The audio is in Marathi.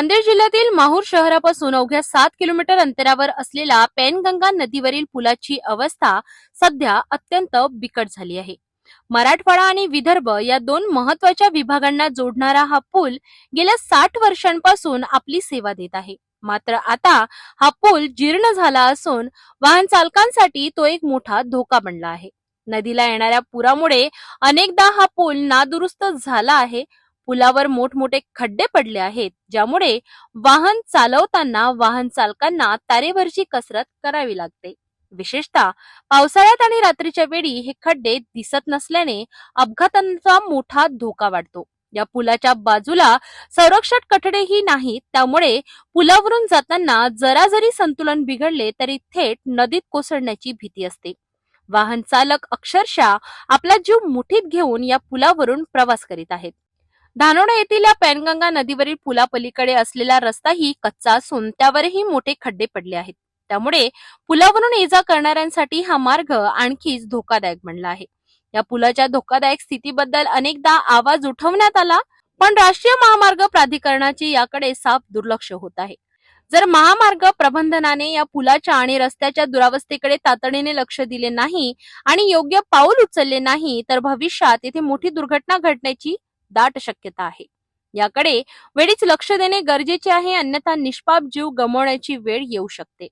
नांदेड जिल्ह्यातील माहूर शहरापासून अवघ्या सात किलोमीटर अंतरावर असलेला पेनगंगा नदीवरील पुलाची अवस्था सध्या अत्यंत बिकट झाली आहे. मराठवाडा आणि विदर्भ या दोन महत्त्वाच्या विभागांना जोडणारा हा पूल गेल्या साठ वर्षांपासून आपली सेवा देत आहे. मात्र आता हा पूल जीर्ण झाला असून वाहन चालकांसाठी तो एक मोठा धोका बनला आहे. नदीला येणाऱ्या पुरामुळे अनेकदा हा पूल नादुरुस्त झाला आहे पुलावर मोठमोठे खड्डे पडले आहेत ज्यामुळे वाहन चालवताना वाहन चालकांना तारेवरची कसरत करावी लागते. विशेषतः पावसाळ्यात आणि रात्रीच्या वेळी हे खड्डे दिसत नसल्याने अपघातांचा मोठा धोका वाढतो. या पुलाच्या बाजूला संरक्षक कठडेही नाहीत त्यामुळे पुलावरून जाताना जरा जरी संतुलन बिघडले तरी थेट नदीत कोसळण्याची भीती असते. वाहन चालक अक्षरशः आपला जीव मुठीत घेऊन या पुलावरून प्रवास करीत आहेत. धानोडा येथील या पेनगंगा नदीवरील पुलापलीकडे असलेला रस्ताही कच्चा असून त्यावरही मोठे खड्डे पडले आहेत. त्यामुळे पुलावरून ये जा करणाऱ्यांसाठी हा मार्ग आणखीच धोकादायक बनला आहे. या पुलाच्या धोकादायक स्थितीबद्दल अनेकदा आवाज उठवण्यात आला पण राष्ट्रीय महामार्ग प्राधिकरणाची याकडे साफ दुर्लक्ष होत आहे. जर महामार्ग प्रबंधनाने या पुलाच्या आणि रस्त्याच्या दुरावस्थेकडे तातडीने लक्ष दिले नाही आणि योग्य पाऊल उचलले नाही तर भविष्यात येथे मोठी दुर्घटना घडण्याची दाट शक्यता आहे. याकडे वेळीच लक्ष देणे गरजेचे आहे अन्यथा निष्पाप जीव गमावण्याची वेळ येऊ शकते.